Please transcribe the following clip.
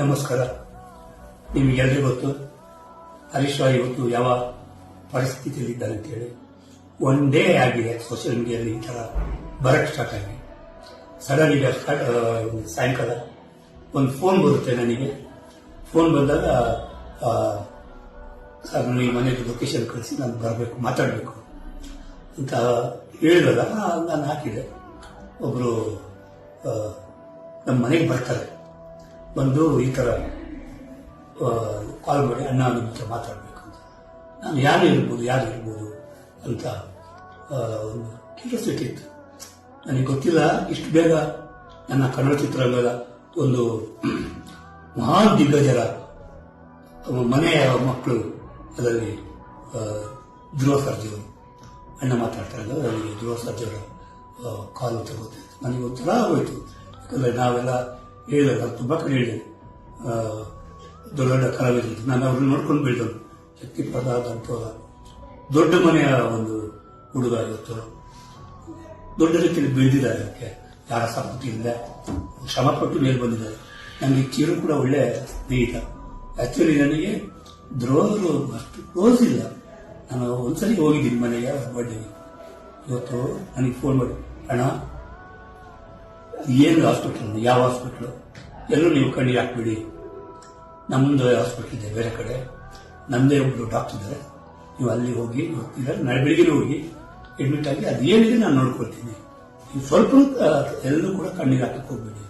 ನಮಸ್ಕಾರ. ನಿಮಗೆಲ್ಲರಿಗೂ ಗೊತ್ತು, ಹರೀಶ್ ರಾವ್ ಇವತ್ತು ಯಾವ ಪರಿಸ್ಥಿತಿಯಲ್ಲಿದ್ದಾರೆ ಅಂತೇಳಿ. ಒನ್ ಡೇ ಆಗಿದೆ ಸೋಷಿಯಲ್ ಮೀಡಿಯಾದಲ್ಲಿ ಈ ಥರ ಬರಕ್ಕೆ ಸ್ಟಾರ್ಟ್ ಆಗಿ ಸಡನ್ ಈಗ ಸ್ಟಾರ್ಟ್ ಸಾಯಂಕಾಲ ಒಂದು ಫೋನ್ ಬರುತ್ತೆ ನನಗೆ. ಫೋನ್ ಬಂದಾಗ ಸರ್ ನನಗೆ ಮನೆಗೆ ಲೊಕೇಶನ್ ಕಳಿಸಿ ನಾನು ಬರಬೇಕು, ಮಾತಾಡಬೇಕು ಅಂತ ಹೇಳಿದಾಗ ನಾನು ಹಾಕಿದೆ. ಒಬ್ಬರು ನಮ್ಮ ಮನೆಗೆ ಬರ್ತಾರೆ. ಬಂದು ಈ ಥರ ಕಾಲ್ ಮಾಡಿ ಅಣ್ಣ ನಿಮ್ಮ ಹತ್ರ ಮಾತಾಡಬೇಕು ಅಂತ. ನಾನು ಯಾರು ಇರ್ಬೋದು ಯಾರು ಇರ್ಬೋದು ಅಂತ ಒಂದು ಕ್ಯೂರಿಯಾಸಿಟಿ ಇತ್ತು. ನನಗೆ ಗೊತ್ತಿಲ್ಲ, ಇಷ್ಟು ಬೇಗ ನನ್ನ ಕನ್ನಡ ಚಿತ್ರರಂಗದ ಒಂದು ಮಹಾನ್ ದಿಗ್ಗಜರ ಮನೆಯ ಮಕ್ಕಳು ಅದರಲ್ಲಿ ಧ್ರುವ ಸರ್ಜವರು ಅಣ್ಣ ಮಾತಾಡ್ತಾರೆ ಅಂದ್ರೆ ನನಗೆ ಧ್ರುವ ಸರ್ಜವರ ಕಾಲು ತಗೋತೆ ನನಗೆ ಒಂಥರ ಹೋಯಿತು. ಯಾಕಂದರೆ ನಾವೆಲ್ಲ ಹೇಳಿದೆ ನಾನು ತುಂಬ ಕಡೆ ಹೇಳಿದೆ ದೊಡ್ಡ ದೊಡ್ಡ ಕಲಾವಿದರು ನಾನು ಅವ್ರನ್ನ ನೋಡ್ಕೊಂಡು ಬೆಳೆದವನು. ಶಕ್ತಿ ಪ್ರಸಾದ್ ಅಂತ ದೊಡ್ಡ ಮನೆಯ ಒಂದು ಹುಡುಗ ಇವತ್ತು ದೊಡ್ಡ ರೀತಿಯಲ್ಲಿ ಬೆಳೆದಿದ್ದಾರೆ ಅದಕ್ಕೆ. ಯಾರ ಇಲ್ಲ ಶ್ರಮಪಟ್ಟು ಮೇಲೆ ಬಂದಿದ್ದಾರೆ. ನನಗೆ ಚಿರು ಕೂಡ ಒಳ್ಳೆ ಸ್ನೇಹಿತ ಆಕ್ಚುಲಿ ನನಗೆ ದ್ರೋಹರು ಅಷ್ಟು ಕ್ಲೋಸ್ ಇಲ್ಲ. ನಾನು ಒಂದ್ಸರಿ ಹೋಗಿದ್ದೀನಿ ಮನೆಗೆ ಬರ್ಡೇಗೆ ಇವತ್ತು ನನಗೆ ಫೋನ್ ಮಾಡಿ, ಅಣ್ಣ ಏನು ಹಾಸ್ಪಿಟಲ್ ಯಾವ ಹಾಸ್ಪಿಟ್ಲು ಎಲ್ಲೂ ನೀವು ಕಣ್ಣೀರು ಹಾಕ್ಬಿಡಿ. ನಮ್ಮದು ಹಾಸ್ಪಿಟ್ಲ್ ಇದೆ ಬೇರೆ ಕಡೆ. ನಮ್ಮದೇ ಒಬ್ಬರು ಡಾಕ್ಟರ್ ಇದ್ದಾರೆ. ನೀವು ಅಲ್ಲಿ ಹೋಗಿ ಹೋಗ್ತಿದ್ದಾರೆ ನಾಳೆ ಬೆಳಿಗ್ಗೆ ಹೋಗಿ ಅಡ್ಮಿಟ್ ಆಗಿ ಅದೇನಿದೆ ನಾನು ನೋಡ್ಕೊಳ್ತೀನಿ. ಸ್ವಲ್ಪ ಎಲ್ಲರೂ ಎಲ್ಲೂ ಕೂಡ ಕಣ್ಣಿಗೆ ಹಾಕಕ್ಕೆ ಹೋಗ್ಬೇಡಿ.